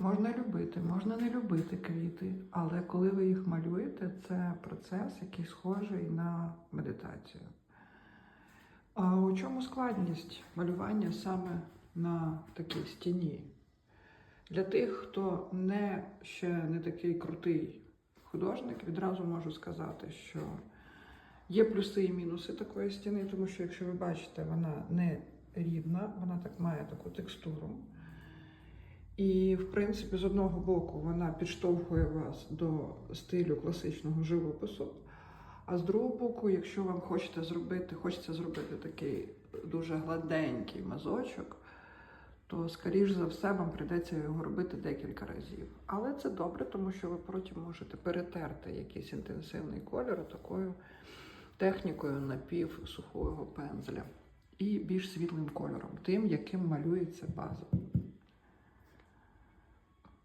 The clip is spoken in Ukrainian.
Можна любити, можна не любити квіти, але коли ви їх малюєте, це процес, який схожий на медитацію. А у чому складність малювання саме на такій стіні? Для тих, хто не, ще не такий крутий художник, відразу можу сказати, що є плюси і мінуси такої стіни, тому що, якщо ви бачите, вона не рівна, вона так має таку текстуру. І, в принципі, з одного боку вона підштовхує вас до стилю класичного живопису. А з другого боку, якщо вам хочете зробити, хочеться зробити такий дуже гладенький мазочок, то, скоріш за все, вам прийдеться його робити декілька разів. Але це добре, тому що ви потім можете перетерти якийсь інтенсивний кольор такою технікою напівсухого пензля і більш світлим кольором, тим, яким малюється база.